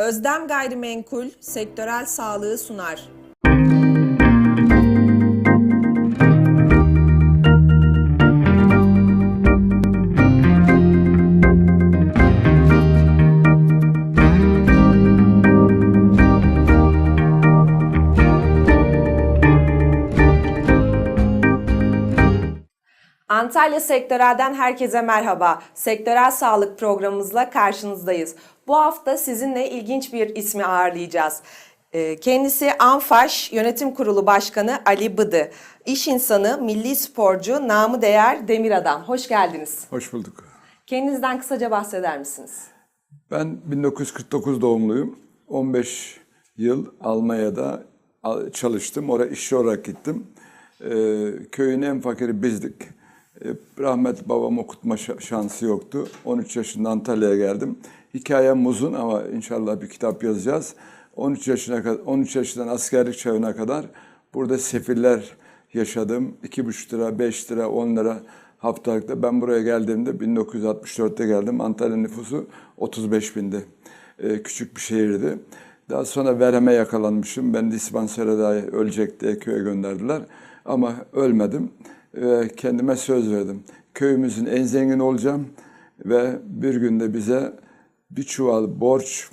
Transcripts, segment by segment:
Özdem Gayrimenkul sektörel sağlığı sunar. Antalya Sektörel'den herkese merhaba. Sektörel Sağlık programımızla karşınızdayız. Bu hafta sizinle ilginç bir ismi ağırlayacağız. Ee, Kendisi Anfaş Yönetim Kurulu Başkanı Ali Bıdı. İş insanı, milli sporcu, namı değer Demir Adam. Hoş geldiniz. Hoş bulduk. Kendinizden kısaca bahseder misiniz? Ben 1949 doğumluyum. 15 yıl Almanya'da al- çalıştım. Oraya işçi olarak gittim. Ee, köyün en fakiri bizdik. Ee, rahmetli babam okutma şa- şansı yoktu. 13 yaşında Antalya'ya geldim. Hikayem uzun ama inşallah bir kitap yazacağız. 13 yaşına kadar 13 yaşından askerlik çağına kadar burada sefiller yaşadım. 2,5 lira, 5 lira, 10 lira haftalıkta. Ben buraya geldiğimde 1964'te geldim. Antalya nüfusu 35 bindi. Ee, küçük bir şehirdi. Daha sonra vereme yakalanmışım. Ben dispansere dahi ölecek diye köye gönderdiler. Ama ölmedim. Ve kendime söz verdim. Köyümüzün en zengin olacağım. Ve bir günde bize bir çuval borç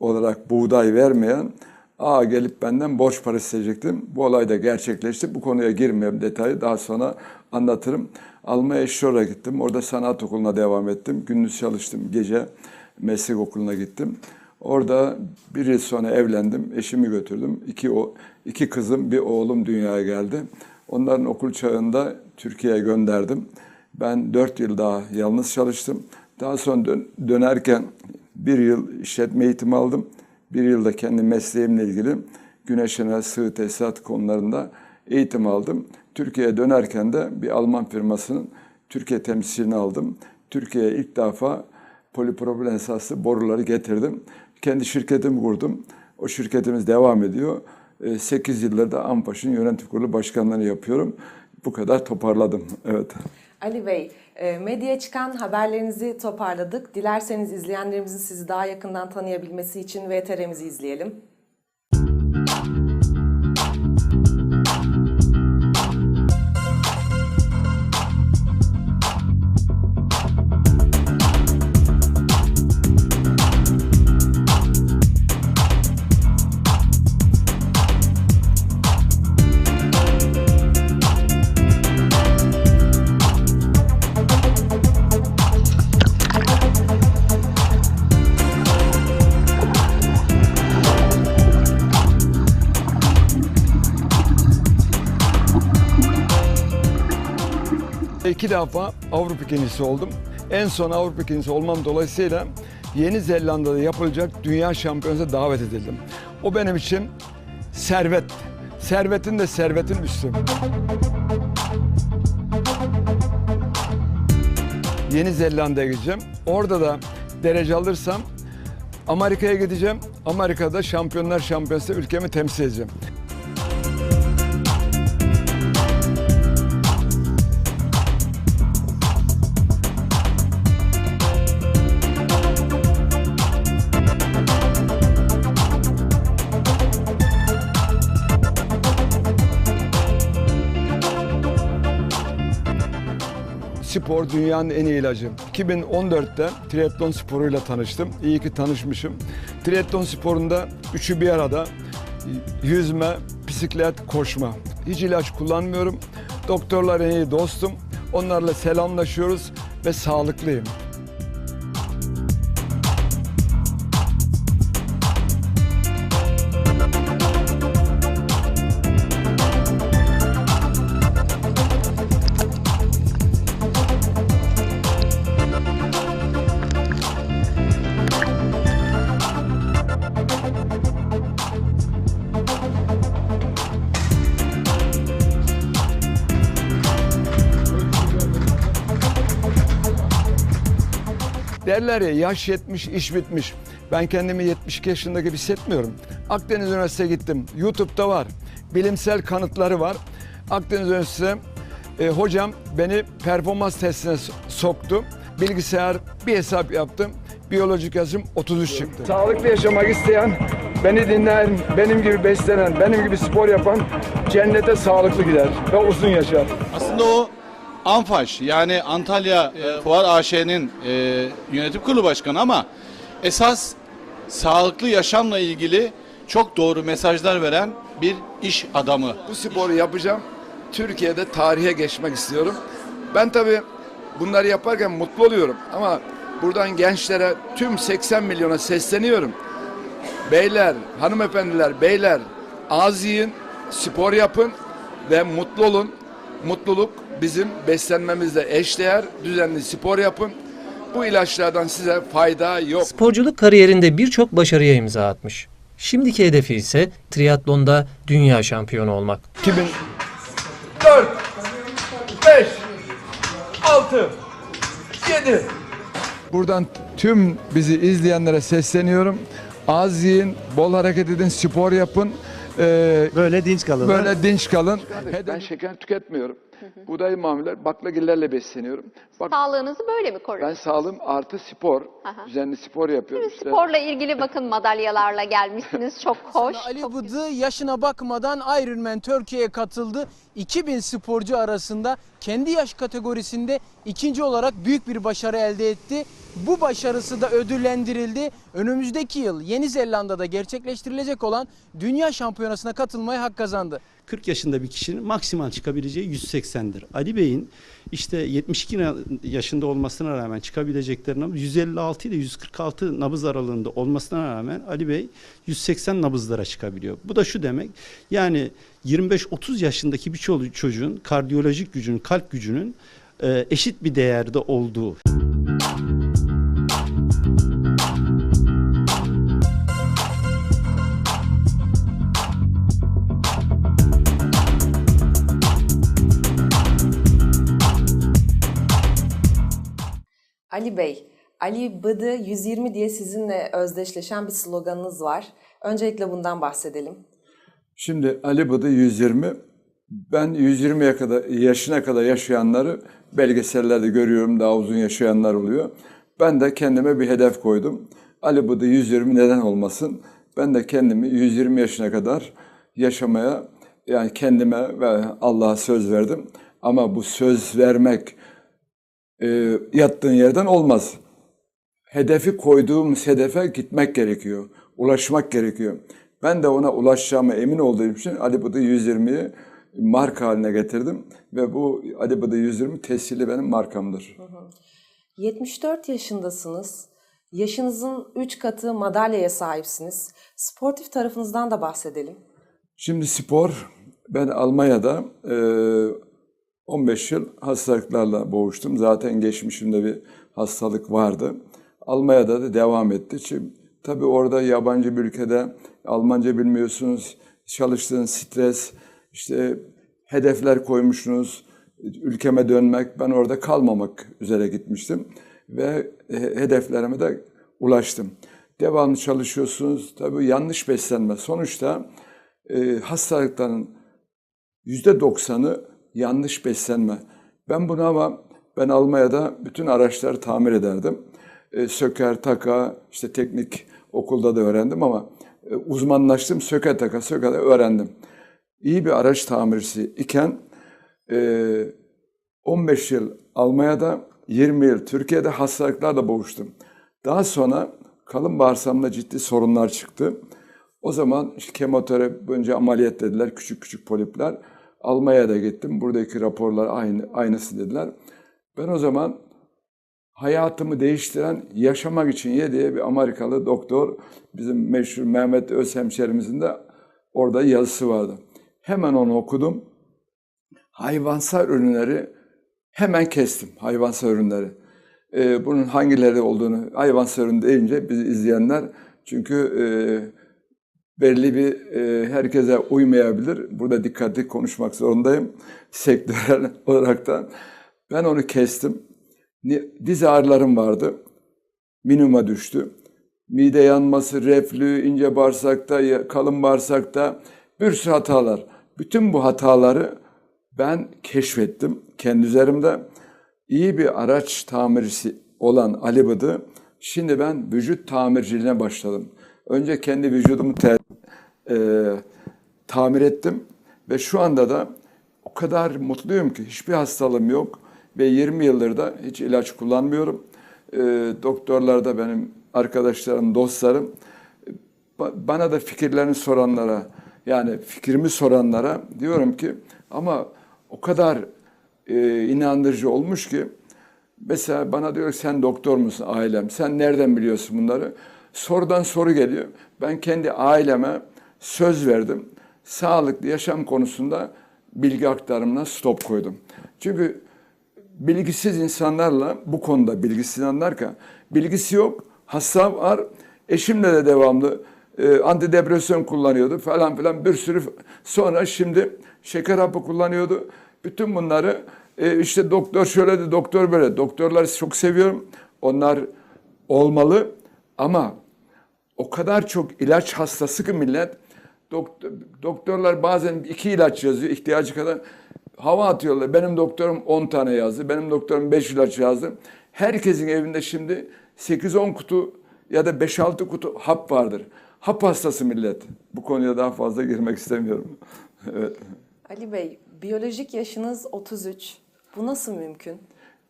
olarak buğday vermeyen Aa gelip benden borç para isteyecektim. Bu olay da gerçekleşti. Bu konuya girmeyeyim detayı daha sonra anlatırım. Almanya İşçi gittim. Orada sanat okuluna devam ettim. Gündüz çalıştım. Gece meslek okuluna gittim. Orada bir yıl sonra evlendim. Eşimi götürdüm. İki, o, iki kızım, bir oğlum dünyaya geldi. Onların okul çağında Türkiye'ye gönderdim. Ben dört yıl daha yalnız çalıştım. Daha sonra dön- dönerken bir yıl işletme eğitimi aldım. Bir yılda kendi mesleğimle ilgili güneş enerji sığ tesisat konularında eğitim aldım. Türkiye'ye dönerken de bir Alman firmasının Türkiye temsilcini aldım. Türkiye'ye ilk defa polipropilen esaslı boruları getirdim. Kendi şirketimi kurdum. O şirketimiz devam ediyor. 8 yıldır da Anpaş'ın yönetim kurulu başkanlığını yapıyorum. Bu kadar toparladım. Evet. Ali Bey, e, medyaya çıkan haberlerinizi toparladık. Dilerseniz izleyenlerimizin sizi daha yakından tanıyabilmesi için VTR'mizi izleyelim. İki defa Avrupa ikincisi oldum. En son Avrupa ikincisi olmam dolayısıyla Yeni Zelanda'da yapılacak Dünya Şampiyonası'na davet edildim. O benim için servet. Servetin de servetin üstü. Yeni Zelanda'ya gideceğim. Orada da derece alırsam Amerika'ya gideceğim. Amerika'da Şampiyonlar Şampiyonası'nda ülkemi temsil edeceğim. Spor dünyanın en iyi ilacı. 2014'te triatlon sporuyla tanıştım. İyi ki tanışmışım. Triatlon sporunda üçü bir arada yüzme, bisiklet, koşma. Hiç ilaç kullanmıyorum. Doktorlar en iyi dostum. Onlarla selamlaşıyoruz ve sağlıklıyım. Derler ya yaş yetmiş, iş bitmiş. Ben kendimi 72 yaşında gibi hissetmiyorum. Akdeniz Üniversitesi'ne gittim. YouTube'da var. Bilimsel kanıtları var. Akdeniz Üniversitesi e, hocam beni performans testine so- soktu. Bilgisayar bir hesap yaptım. biyolojik yaşım 33 çıktı. Sağlıklı yaşamak isteyen, beni dinleyen, benim gibi beslenen, benim gibi spor yapan cennete sağlıklı gider ve uzun yaşar. Aslında o ANFAŞ yani Antalya e, Fuar AŞ'nin e, yönetim kurulu başkanı ama esas sağlıklı yaşamla ilgili çok doğru mesajlar veren bir iş adamı. Bu sporu yapacağım. Türkiye'de tarihe geçmek istiyorum. Ben tabii bunları yaparken mutlu oluyorum ama buradan gençlere tüm 80 milyona sesleniyorum. Beyler, hanımefendiler, beyler az yiyin, spor yapın ve mutlu olun. Mutluluk bizim beslenmemizle eşdeğer. Düzenli spor yapın. Bu ilaçlardan size fayda yok. Sporculuk kariyerinde birçok başarıya imza atmış. Şimdiki hedefi ise triatlonda dünya şampiyonu olmak. 2004 5 6 7 Buradan tüm bizi izleyenlere sesleniyorum. Az yiyin, bol hareket edin, spor yapın. Ee, Böyle dinç kalın. böyle dinç kalın. Ben şeker tüketmiyorum. Buğday mamuller, baklagillerle besleniyorum. Bak Sağlığınızı böyle mi korudunuz? ben sağlığım artı spor. Aha. Düzenli spor yapıyorum. Şimdi sporla ilgili bakın madalyalarla gelmişsiniz. Çok hoş. Ali çok Bıdı yaşına bakmadan Ironman Türkiye'ye katıldı. 2000 sporcu arasında kendi yaş kategorisinde ikinci olarak büyük bir başarı elde etti. Bu başarısı da ödüllendirildi. Önümüzdeki yıl Yeni Zelanda'da gerçekleştirilecek olan Dünya Şampiyonası'na katılmaya hak kazandı. 40 yaşında bir kişinin maksimal çıkabileceği 180'dir. Ali Bey'in işte 72 na- yaşında olmasına rağmen çıkabilecekleri nabız 156 ile 146 nabız aralığında olmasına rağmen Ali Bey 180 nabızlara çıkabiliyor. Bu da şu demek yani 25-30 yaşındaki bir ço- çocuğun kardiyolojik gücünün, kalp gücünün e, eşit bir değerde olduğu. Ali Bey, Ali Bıdı 120 diye sizinle özdeşleşen bir sloganınız var. Öncelikle bundan bahsedelim. Şimdi Ali Bıdı 120. Ben 120'ye kadar yaşına kadar yaşayanları belgesellerde görüyorum. Daha uzun yaşayanlar oluyor. Ben de kendime bir hedef koydum. Ali Bıdı 120 neden olmasın? Ben de kendimi 120 yaşına kadar yaşamaya yani kendime ve Allah'a söz verdim. Ama bu söz vermek e, yattığın yerden olmaz hedefi koyduğumuz hedefe gitmek gerekiyor. Ulaşmak gerekiyor. Ben de ona ulaşacağıma emin olduğum için Ali Bıdı 120'yi marka haline getirdim. Ve bu Ali Bıdı 120 tescilli benim markamdır. 74 yaşındasınız. Yaşınızın 3 katı madalyaya sahipsiniz. Sportif tarafınızdan da bahsedelim. Şimdi spor, ben Almanya'da e, 15 yıl hastalıklarla boğuştum. Zaten geçmişimde bir hastalık vardı. Almanya'da da devam etti. Şimdi, tabii orada yabancı bir ülkede Almanca bilmiyorsunuz, çalıştığın stres, işte hedefler koymuşsunuz, ülkeme dönmek, ben orada kalmamak üzere gitmiştim. Ve hedeflerime de ulaştım. Devamlı çalışıyorsunuz, tabii yanlış beslenme. Sonuçta e, hastalıkların yüzde doksanı yanlış beslenme. Ben bunu ama ben Almanya'da bütün araçları tamir ederdim. E, söker, taka, işte teknik okulda da öğrendim ama e, uzmanlaştım. Söker, taka, söker öğrendim. İyi bir araç tamircisi iken e, 15 yıl Almanya'da, 20 yıl Türkiye'de hastalıklarla boğuştum. Daha sonra kalın bağırsamda ciddi sorunlar çıktı. O zaman işte kemoterapi önce ameliyat dediler, küçük küçük polipler. Almanya'ya da gittim. Buradaki raporlar aynı, aynısı dediler. Ben o zaman hayatımı değiştiren yaşamak için ye diye bir Amerikalı doktor, bizim meşhur Mehmet Öz hemşerimizin de orada yazısı vardı. Hemen onu okudum. Hayvansal ürünleri hemen kestim, hayvansal ürünleri. Ee, bunun hangileri olduğunu hayvansal ürün deyince bizi izleyenler çünkü e, belli bir e, herkese uymayabilir. Burada dikkatli konuşmak zorundayım. Sektörel olarak da. Ben onu kestim. Diz ağrılarım vardı. Minimuma düştü. Mide yanması, reflü, ince bağırsakta, kalın bağırsakta bir sürü hatalar. Bütün bu hataları ben keşfettim kendi üzerimde. İyi bir araç tamircisi olan Ali Bıdı Şimdi ben vücut tamirciliğine başladım. Önce kendi vücudumu te- e, tamir ettim ve şu anda da o kadar mutluyum ki hiçbir hastalığım yok ve 20 yıldır da hiç ilaç kullanmıyorum. E, doktorlar da benim arkadaşlarım, dostlarım. Ba- Bana da fikirlerini soranlara, yani fikrimi soranlara diyorum ki ama o kadar e, inandırıcı olmuş ki mesela bana diyor sen doktor musun ailem? Sen nereden biliyorsun bunları? Sorudan soru geliyor. Ben kendi aileme söz verdim. Sağlıklı yaşam konusunda bilgi aktarımına stop koydum. Çünkü bilgisiz insanlarla bu konuda bilgisiz insanlarken bilgisi yok, hasta var. Eşimle de devamlı e, antidepresyon kullanıyordu falan filan bir sürü. Sonra şimdi şeker hapı kullanıyordu. Bütün bunları e, işte doktor şöyle de doktor böyle. Doktorları çok seviyorum. Onlar olmalı ama o kadar çok ilaç hastası ki millet doktor, doktorlar bazen iki ilaç yazıyor ihtiyacı kadar hava atıyorlar. Benim doktorum 10 tane yazdı. Benim doktorum 5 ilaç yazdı. Herkesin evinde şimdi 8-10 kutu ya da 5-6 kutu hap vardır. Hap hastası millet. Bu konuya daha fazla girmek istemiyorum. evet. Ali Bey, biyolojik yaşınız 33. Bu nasıl mümkün?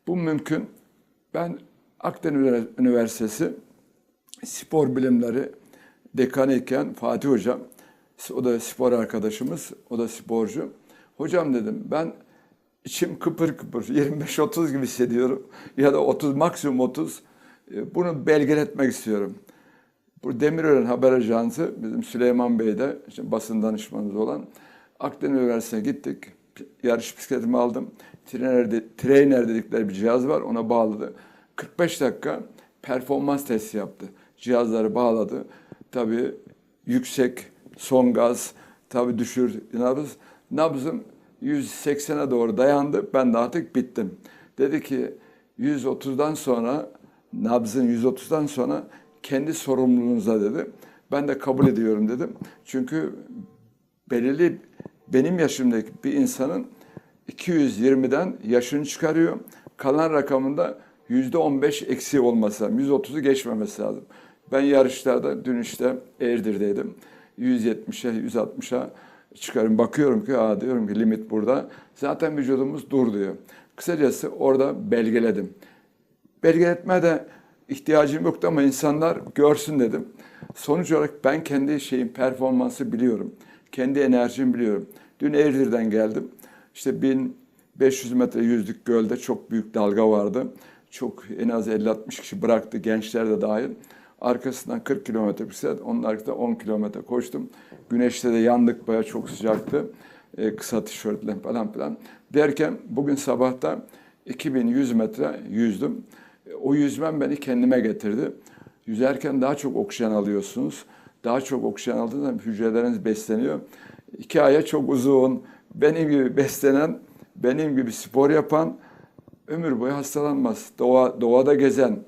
Bu mümkün. Ben Akdeniz Üniversitesi spor bilimleri dekanı iken Fatih Hocam, o da spor arkadaşımız, o da sporcu. Hocam dedim ben içim kıpır kıpır 25-30 gibi hissediyorum ya da 30 maksimum 30 E, bunu belgeletmek istiyorum. Bu Demirören Haber Ajansı bizim Süleyman Bey'de işte basın danışmanımız olan Akdeniz Üniversitesi'ne gittik. Yarış bisikletimi aldım. Trainer, de- trainer dedikleri bir cihaz var ona bağladı. 45 dakika performans testi yaptı. Cihazları bağladı. Tabii yüksek son gaz tabii düşür nabız. Nabzım 180'e doğru dayandı. Ben de artık bittim. Dedi ki 130'dan sonra nabzın 130'dan sonra kendi sorumluluğunuza dedi. Ben de kabul ediyorum dedim. Çünkü belirli benim yaşımdaki bir insanın 220'den yaşını çıkarıyor. Kalan rakamında %15 eksiği olması lazım. 130'u geçmemesi lazım. Ben yarışlarda dün işte Eğirdir'deydim. 170'e 160'a çıkarım. Bakıyorum ki aa diyorum ki limit burada. Zaten vücudumuz dur diyor. Kısacası orada belgeledim. Belgeletmeye de ihtiyacım yoktu ama insanlar görsün dedim. Sonuç olarak ben kendi şeyim performansı biliyorum. Kendi enerjimi biliyorum. Dün Eğirdir'den geldim. İşte 1500 metre yüzdük gölde çok büyük dalga vardı. Çok en az 50-60 kişi bıraktı gençler de dahil. Arkasından 40 kilometre bisiklet, onun arkasında 10 kilometre koştum. Güneşte de yandık bayağı çok sıcaktı. Ee, kısa tişörtle falan filan. Derken bugün sabahta 2100 metre yüzdüm. E, O yüzmem beni kendime getirdi. Yüzerken daha çok oksijen alıyorsunuz. Daha çok oksijen aldığınız zaman hücreleriniz besleniyor. Hikaye çok uzun. Benim gibi beslenen, benim gibi spor yapan ömür boyu hastalanmaz. Doğa, doğada gezen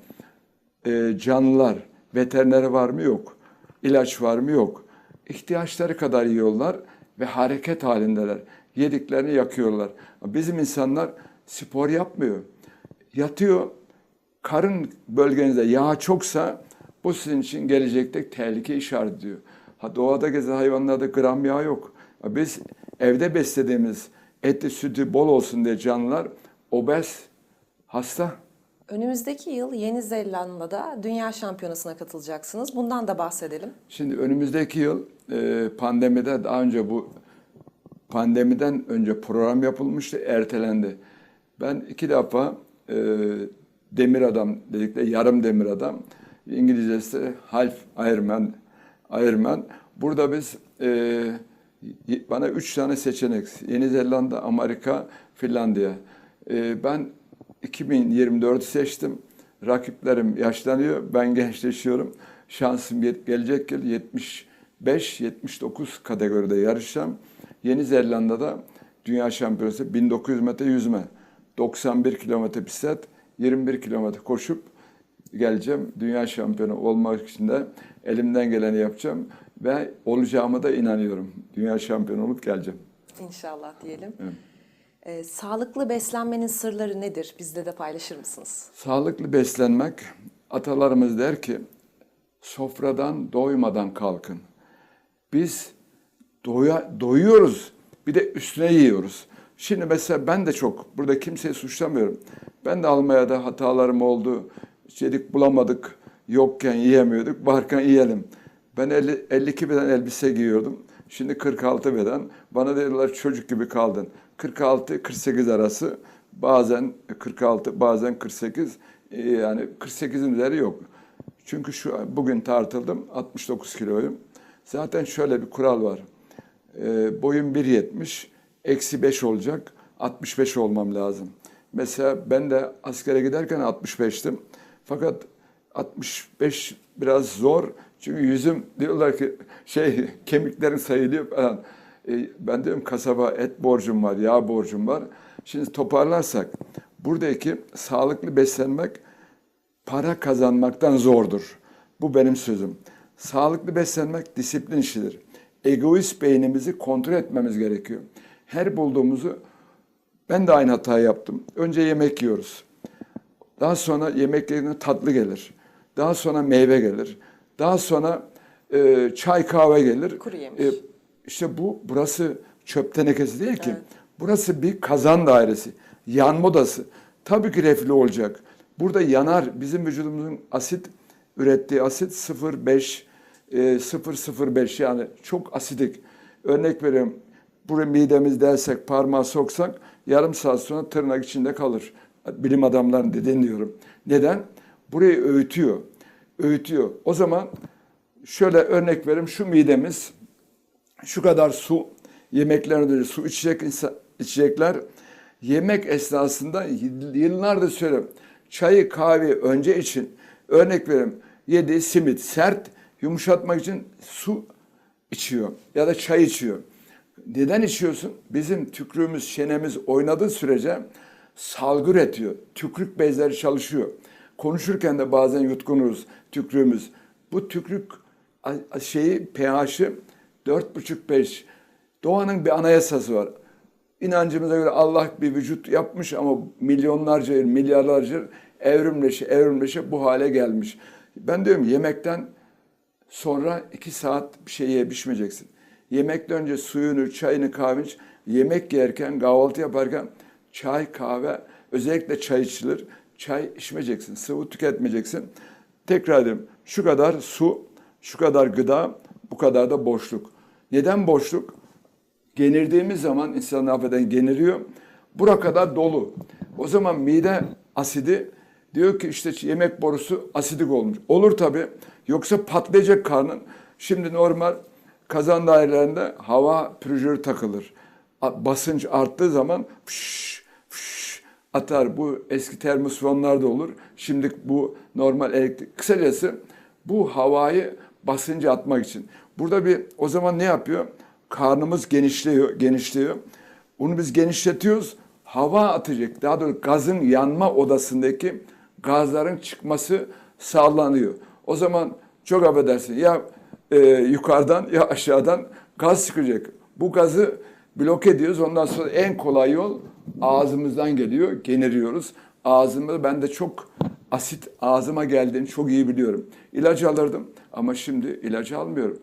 e, canlılar, veterineri var mı yok. İlaç var mı yok. İhtiyaçları kadar yiyorlar ve hareket halindeler. Yediklerini yakıyorlar. Bizim insanlar spor yapmıyor. Yatıyor. Karın bölgenizde yağ çoksa bu sizin için gelecekte tehlike işaret ediyor. Ha, doğada gezen hayvanlarda gram yağ yok. Biz evde beslediğimiz eti sütü bol olsun diye canlılar obez, hasta. Önümüzdeki yıl Yeni Zelanda'da Dünya Şampiyonası'na katılacaksınız. Bundan da bahsedelim. Şimdi önümüzdeki yıl e, pandemide daha önce bu pandemiden önce program yapılmıştı, ertelendi. Ben iki defa e, demir adam dedikleri yarım demir adam, İngilizcesi half Ironman, Ironman. Burada biz e, bana üç tane seçenek, Yeni Zelanda, Amerika, Finlandiya. E, ben 2024'ü seçtim. Rakiplerim yaşlanıyor, ben gençleşiyorum. Şansım yet- gelecek yıl 75-79 kategoride yarışacağım. Yeni Zelanda'da Dünya Şampiyonası 1900 metre yüzme, 91 kilometre bisiklet, 21 kilometre koşup geleceğim. Dünya şampiyonu olmak için de elimden geleni yapacağım ve olacağıma da inanıyorum. Dünya şampiyonu olup geleceğim. İnşallah diyelim. Ee, sağlıklı beslenmenin sırları nedir? Bizle de paylaşır mısınız? Sağlıklı beslenmek Atalarımız der ki sofradan doymadan kalkın. Biz doya, doyuyoruz bir de üstüne yiyoruz. Şimdi mesela ben de çok burada kimseyi suçlamıyorum. Ben de Almanya'da hatalarım oldu. Yedik bulamadık. Yokken yiyemiyorduk. Varken yiyelim. Ben 50, 52 beden elbise giyiyordum. Şimdi 46 beden. Bana dediler çocuk gibi kaldın. 46-48 arası. Bazen 46, bazen 48. Ee, Yani 48'in üzeri yok. Çünkü şu bugün tartıldım 69 kiloyum. Zaten şöyle bir kural var. Ee, boyum 1.70, eksi 5 olacak, 65 olmam lazım. Mesela ben de askere giderken 65'tim. Fakat 65 biraz zor. Çünkü yüzüm diyorlar ki şey kemiklerin sayılıyor falan. Ee, ben diyorum kasaba et borcum var, yağ borcum var. Şimdi toparlarsak buradaki sağlıklı beslenmek para kazanmaktan zordur. Bu benim sözüm. Sağlıklı beslenmek disiplin işidir. Egoist beynimizi kontrol etmemiz gerekiyor. Her bulduğumuzu ben de aynı hatayı yaptım. Önce yemek yiyoruz. Daha sonra yemek yerine tatlı gelir. Daha sonra meyve gelir. Daha sonra e, çay kahve gelir. Kuru yemiş. E, işte bu burası çöp tenekesi değil ki. Burası bir kazan dairesi. Yanma odası. Tabii ki reflü olacak. Burada yanar. Bizim vücudumuzun asit ürettiği asit 0,5 e, 0,05 yani çok asidik. Örnek veriyorum. Buraya midemiz dersek, parmağı soksak yarım saat sonra tırnak içinde kalır. Bilim adamlarının dediğini diyorum. Neden? Burayı öğütüyor. Öğütüyor. O zaman şöyle örnek vereyim. Şu midemiz şu kadar su yemeklerinde su içecek içecekler yemek esnasında yıllardır söylüyorum. Çayı kahve önce için örnek vereyim yediği simit sert yumuşatmak için su içiyor ya da çay içiyor. Neden içiyorsun? Bizim tükrüğümüz, çenemiz oynadığı sürece salgı üretiyor. Tükrük bezleri çalışıyor. Konuşurken de bazen yutkunuruz tükrüğümüz. Bu tükrük şeyi pH'i 4,5-5. Doğanın bir anayasası var. İnancımıza göre Allah bir vücut yapmış ama milyonlarca yıl, milyarlarca evrimleşe evrimleşe bu hale gelmiş. Ben diyorum yemekten sonra iki saat bir şey yiyip içmeyeceksin. Yemekten önce suyunu, çayını, kahveni iç. Yemek yerken, kahvaltı yaparken çay, kahve, özellikle çay içilir. Çay içmeyeceksin, sıvı tüketmeyeceksin. Tekrar ediyorum, şu kadar su, şu kadar gıda, bu kadar da boşluk. Neden boşluk? Genirdiğimiz zaman insan affeden geniriyor. Bura kadar dolu. O zaman mide asidi diyor ki işte yemek borusu asidik olmuş. Olur tabii. Yoksa patlayacak karnın. Şimdi normal kazan dairelerinde hava pürüzörü takılır. Basınç arttığı zaman fış, fış atar. Bu eski termosfonlarda olur. Şimdi bu normal elektrik. Kısacası bu havayı basıncı atmak için. Burada bir o zaman ne yapıyor? Karnımız genişliyor, genişliyor. Onu biz genişletiyoruz. Hava atacak. Daha doğrusu gazın yanma odasındaki gazların çıkması sağlanıyor. O zaman çok affedersin ya e, yukarıdan ya aşağıdan gaz çıkacak. Bu gazı bloke ediyoruz. Ondan sonra en kolay yol ağzımızdan geliyor. Generiyoruz. Ağzımda ben de çok asit ağzıma geldiğini çok iyi biliyorum. İlaç alırdım ama şimdi ilacı almıyorum.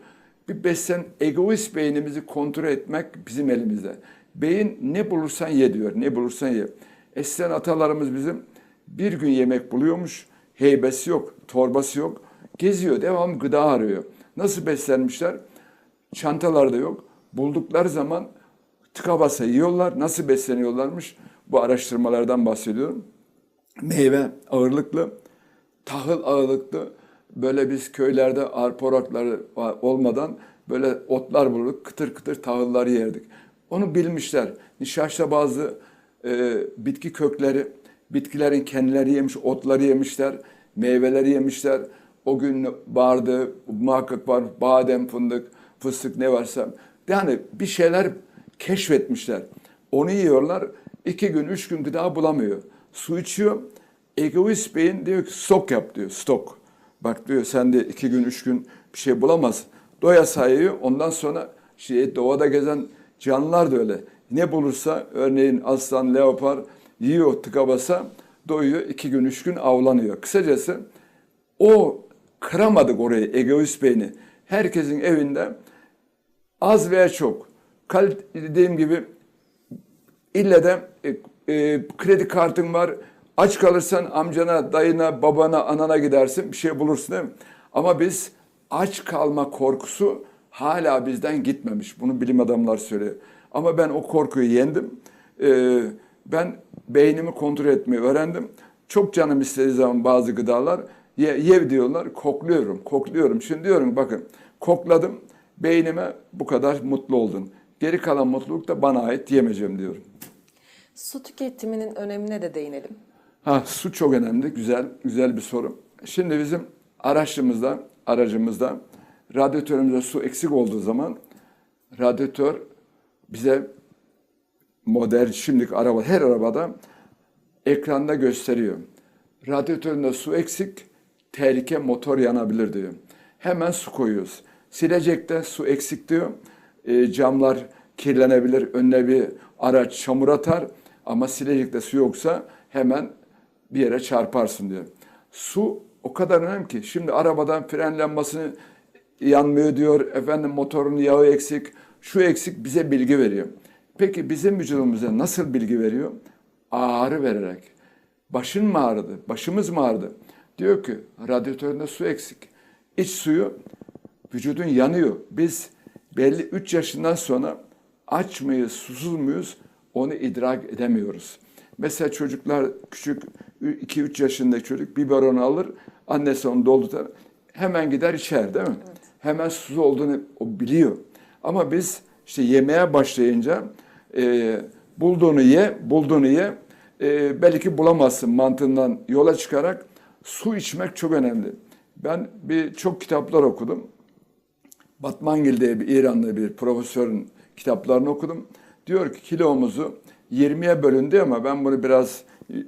Bir beslen egoist beynimizi kontrol etmek bizim elimizde. Beyin ne bulursan ye diyor. Ne bulursan ye. Eskiden atalarımız bizim bir gün yemek buluyormuş. Heybesi yok, torbası yok. Geziyor, devam gıda arıyor. Nasıl beslenmişler? Çantalarda yok. Buldukları zaman tıka basa yiyorlar. Nasıl besleniyorlarmış? Bu araştırmalardan bahsediyorum. Meyve ağırlıklı, tahıl ağırlıklı. Böyle biz köylerde arpa orakları olmadan böyle otlar bulurduk. Kıtır kıtır tahıllar yerdik. Onu bilmişler. Nişaşta bazı e, bitki kökleri, bitkilerin kendileri yemiş, otları yemişler, meyveleri yemişler. O gün vardı, muhakkak var, badem, fındık, fıstık ne varsa. Yani bir şeyler keşfetmişler. Onu yiyorlar, iki gün, üç gün gıda bulamıyor. Su içiyor, egoist beyin diyor ki stok yap diyor, stok. Bak diyor sen de iki gün, üç gün bir şey bulamaz. Doya sayıyor, ondan sonra şey, doğada gezen canlılar da öyle. Ne bulursa örneğin aslan, leopar yiyor tıka basa doyuyor iki gün üç gün avlanıyor. Kısacası O kıramadık orayı egoist beyni. Herkesin evinde az veya çok. Kal dediğim gibi ille de e, e, kredi kartın var. Aç kalırsan amcana, dayına, babana, anana gidersin. Bir şey bulursun değil mi? Ama biz aç kalma korkusu hala bizden gitmemiş. Bunu bilim adamlar söylüyor. Ama ben o korkuyu yendim. E, ben beynimi kontrol etmeyi öğrendim. Çok canım istediği zaman bazı gıdalar ye, ye diyorlar. Kokluyorum, kokluyorum. Şimdi diyorum bakın kokladım. Beynime bu kadar mutlu oldun. Geri kalan mutluluk da bana ait yemeyeceğim diyorum. Su tüketiminin önemine de değinelim. Ha su çok önemli. Güzel, güzel bir soru. Şimdi bizim araçımızda, aracımızda radyatörümüzde su eksik olduğu zaman radyatör bize model şimdiki araba her arabada ekranda gösteriyor. Radyatöründe su eksik, tehlike motor yanabilir diyor. Hemen su koyuyoruz. Silecekte su eksik diyor. E, camlar kirlenebilir, önüne bir araç çamur atar ama silecekte su yoksa hemen bir yere çarparsın diyor. Su o kadar önemli ki şimdi arabadan fren lambasını yanmıyor diyor. Efendim motorun yağı eksik, şu eksik bize bilgi veriyor. Peki bizim vücudumuza nasıl bilgi veriyor? Ağrı vererek. Başın mı ağrıdı? Başımız mı ağrıdı? Diyor ki radyatöründe su eksik. İç suyu vücudun yanıyor. Biz belli 3 yaşından sonra aç mıyız, susuz muyuz onu idrak edemiyoruz. Mesela çocuklar küçük 2-3 yaşındaki çocuk biberonu alır, annesi onu doldurur. Hemen gider içer değil mi? Hemen susuz olduğunu o biliyor. Ama biz işte yemeye başlayınca e, bulduğunu ye, bulduğunu ye. E, belki bulamazsın mantığından yola çıkarak su içmek çok önemli. Ben bir çok kitaplar okudum. Batmangil diye bir İranlı bir profesörün kitaplarını okudum. Diyor ki kilomuzu 20'ye bölündü ama ben bunu biraz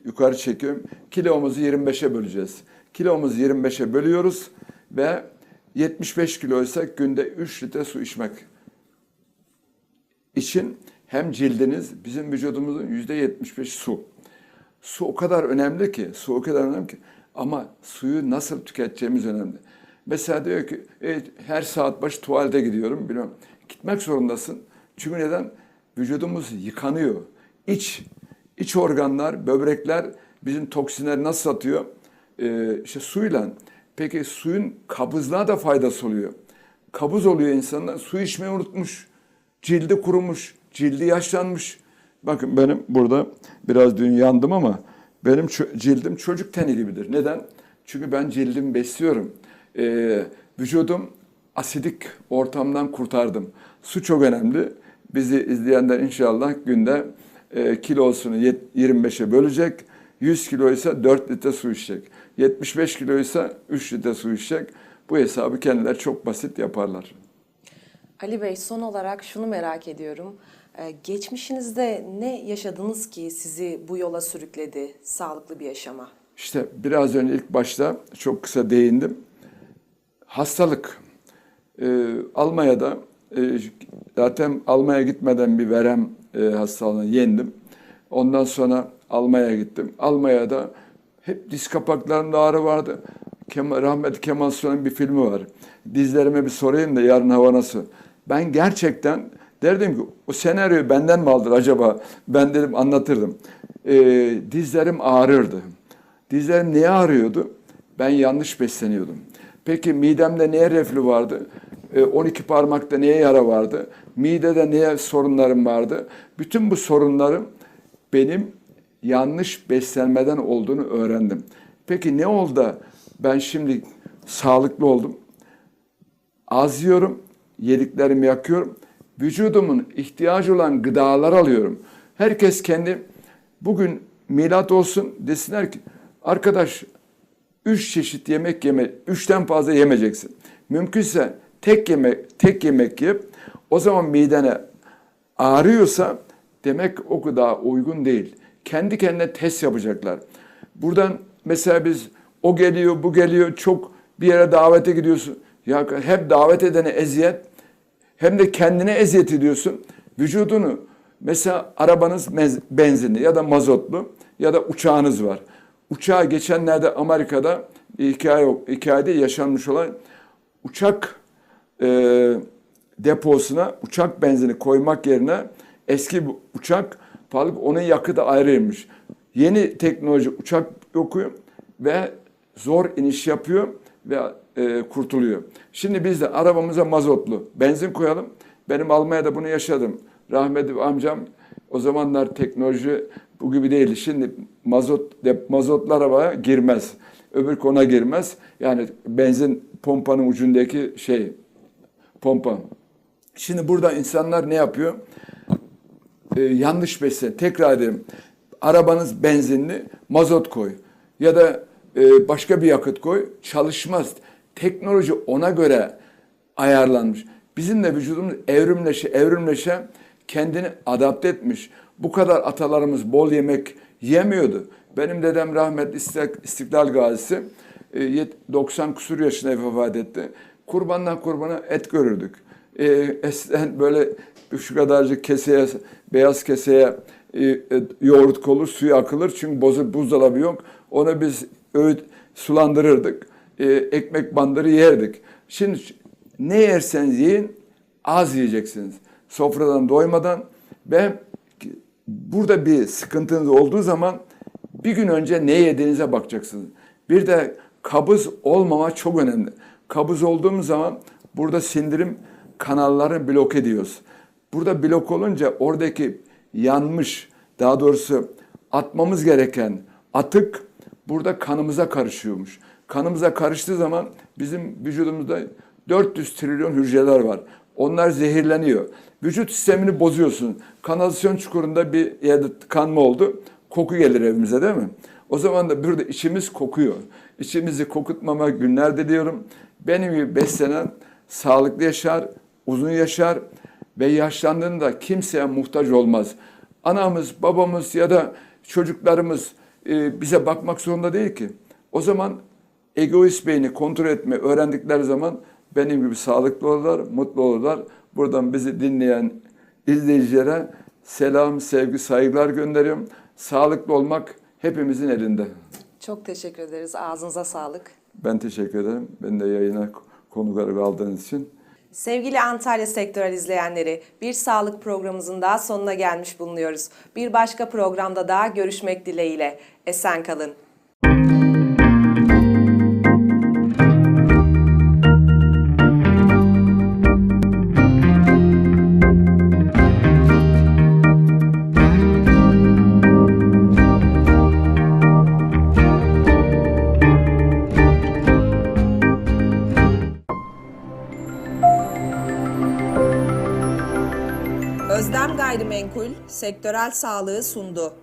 yukarı çekiyorum. Kilomuzu 25'e böleceğiz. Kilomuzu 25'e bölüyoruz ve 75 kiloysak günde 3 litre su içmek için hem cildiniz bizim vücudumuzun %75 su. Su o kadar önemli ki, su o kadar önemli ki ama suyu nasıl tüketeceğimiz önemli. Mesela diyor ki e, her saat başı tuvalete gidiyorum. Bilmiyorum. Gitmek zorundasın. Çünkü neden? Vücudumuz yıkanıyor. İç, iç organlar, böbrekler bizim toksinleri nasıl atıyor? Ee, işte suyla. Peki suyun kabızlığa da faydası oluyor. Kabız oluyor insanlar. Su içmeyi unutmuş. Cildi kurumuş. Cildi yaşlanmış. Bakın benim burada biraz dün yandım ama benim cildim çocuk teni gibidir. Neden? Çünkü ben cildimi besliyorum. Ee, vücudum asidik ortamdan kurtardım. Su çok önemli. Bizi izleyenler inşallah günde e, kilosunu yet- 25'e bölecek. 100 kilo ise 4 litre su içecek. 75 kilo ise 3 litre su içecek. Bu hesabı kendileri çok basit yaparlar. Ali Bey son olarak şunu merak ediyorum. Ee, Geçmişinizde ne yaşadınız ki sizi bu yola sürükledi, sağlıklı bir yaşama? İşte biraz önce ilk başta çok kısa değindim. Hastalık. Ee, Almanya'da e, zaten Almanya'ya gitmeden bir verem e, hastalığını yendim. Ondan sonra Almanya'ya gittim. Almanya'da hep diz kapaklarında ağrı vardı. Kemal, rahmetli Kemal Sunal'ın bir filmi var. Dizlerime bir sorayım da yarın hava nasıl? Ben gerçekten derdim ki o senaryoyu benden mi aldır acaba? Ben dedim anlatırdım. Ee, dizlerim ağrırdı. Dizlerim niye ağrıyordu? Ben yanlış besleniyordum. Peki midemde neye reflü vardı? Ee, 12 parmakta neye yara vardı? Midede neye sorunlarım vardı? Bütün bu sorunlarım benim yanlış beslenmeden olduğunu öğrendim. Peki ne oldu da ben şimdi sağlıklı oldum? Az yiyorum, yediklerimi yakıyorum. Vücudumun ihtiyacı olan gıdalar alıyorum. Herkes kendi bugün milat olsun desinler ki arkadaş üç çeşit yemek yeme, üçten fazla yemeyeceksin. Mümkünse tek yemek, tek yemek yiyip o zaman midene ağrıyorsa demek o gıda uygun değil. Kendi kendine test yapacaklar. Buradan mesela biz o geliyor, bu geliyor, çok bir yere davete gidiyorsun. Ya hep davet edene eziyet, hem de kendine eziyet ediyorsun. Vücudunu mesela arabanız benzinli ya da mazotlu ya da uçağınız var. Uçağa geçenlerde Amerika'da Bir hikaye. Hikayede yaşanmış olan uçak e, deposuna uçak benzini koymak yerine eski uçak falık onun yakıtı ayrıymış. Yeni teknoloji uçak okuyor ve zor iniş yapıyor ve e, kurtuluyor. Şimdi biz de arabamıza mazotlu benzin koyalım. Benim Almanya'da bunu yaşadım. Rahmetli amcam o zamanlar teknoloji bu gibi değildi. Şimdi mazot de, mazotlu arabaya girmez. Öbür kona girmez. Yani benzin pompanın ucundaki şey pompa. Şimdi burada insanlar ne yapıyor? Ee, yanlış beslen. Tekrar edelim. Arabanız benzinli, mazot koy. Ya da e, başka bir yakıt koy. Çalışmaz. Teknoloji ona göre ayarlanmış. Bizim de vücudumuz evrimleşe evrimleşe kendini adapte etmiş. Bu kadar atalarımız bol yemek yemiyordu. Benim dedem rahmetli İstik- İstiklal Gazisi e, yet- 90 kusur yaşında vefat etti. Kurbandan kurbana et görürdük. E, eskiden böyle şu kadarcık keseye, beyaz keseye e, e, yoğurt konur, suyu akılır. Çünkü bozu, buzdolabı yok. Onu biz öğüt sulandırırdık. E, ekmek bandırı yerdik. Şimdi ne yerseniz yiyin az yiyeceksiniz. Sofradan doymadan ve burada bir sıkıntınız olduğu zaman bir gün önce ne yediğinize bakacaksınız. Bir de kabız olmama çok önemli. Kabız olduğumuz zaman burada sindirim kanallarını blok ediyoruz. Burada blok olunca oradaki yanmış, daha doğrusu atmamız gereken atık burada kanımıza karışıyormuş. Kanımıza karıştığı zaman bizim vücudumuzda 400 trilyon hücreler var. Onlar zehirleniyor. Vücut sistemini bozuyorsun. Kanalizasyon çukurunda bir yerde tıkanma oldu. Koku gelir evimize değil mi? O zaman da burada içimiz kokuyor. İçimizi kokutmama günler diliyorum. Benim gibi beslenen sağlıklı yaşar, uzun yaşar ve yaşlandığında kimseye muhtaç olmaz. Anamız, babamız ya da çocuklarımız e, bize bakmak zorunda değil ki. O zaman egoist beyni kontrol etme öğrendikleri zaman benim gibi sağlıklı olurlar, mutlu olurlar. Buradan bizi dinleyen izleyicilere selam, sevgi, saygılar gönderiyorum. Sağlıklı olmak hepimizin elinde. Çok teşekkür ederiz. Ağzınıza sağlık. Ben teşekkür ederim. Ben de yayına konuk olarak aldığınız için. Sevgili Antalya Sektörel izleyenleri, bir sağlık programımızın daha sonuna gelmiş bulunuyoruz. Bir başka programda daha görüşmek dileğiyle. Esen kalın. Sektörel sağlığı sundu.